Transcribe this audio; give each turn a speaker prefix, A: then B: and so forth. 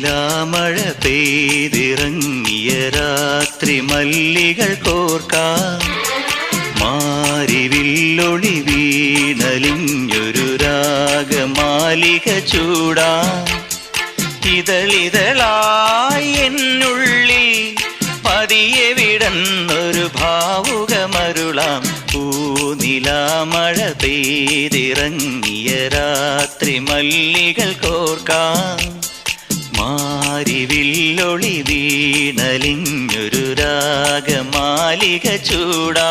A: നീലാമഴ പെയ്തിറങ്ങിയ രാത്രി മല്ലികൾ കോർക്കാം. മാരിവില്ലൊളി വീണലിഞ്ഞൊരു രാഗമാലിക ചൂടാ. ഇതളിതളായി എന്നുള്ളിൽ പതിയെ വിടന്നൊരു ഭാവുകമരുളാം. പൂനിലാമഴ പെയ്തിറങ്ങിയ രാത്രി മല്ലികൾ കോർക്കാം. മാരിവില്ലൊളി വീണലിഞ്ഞൊരു രാഗമാലിക ചൂടാ.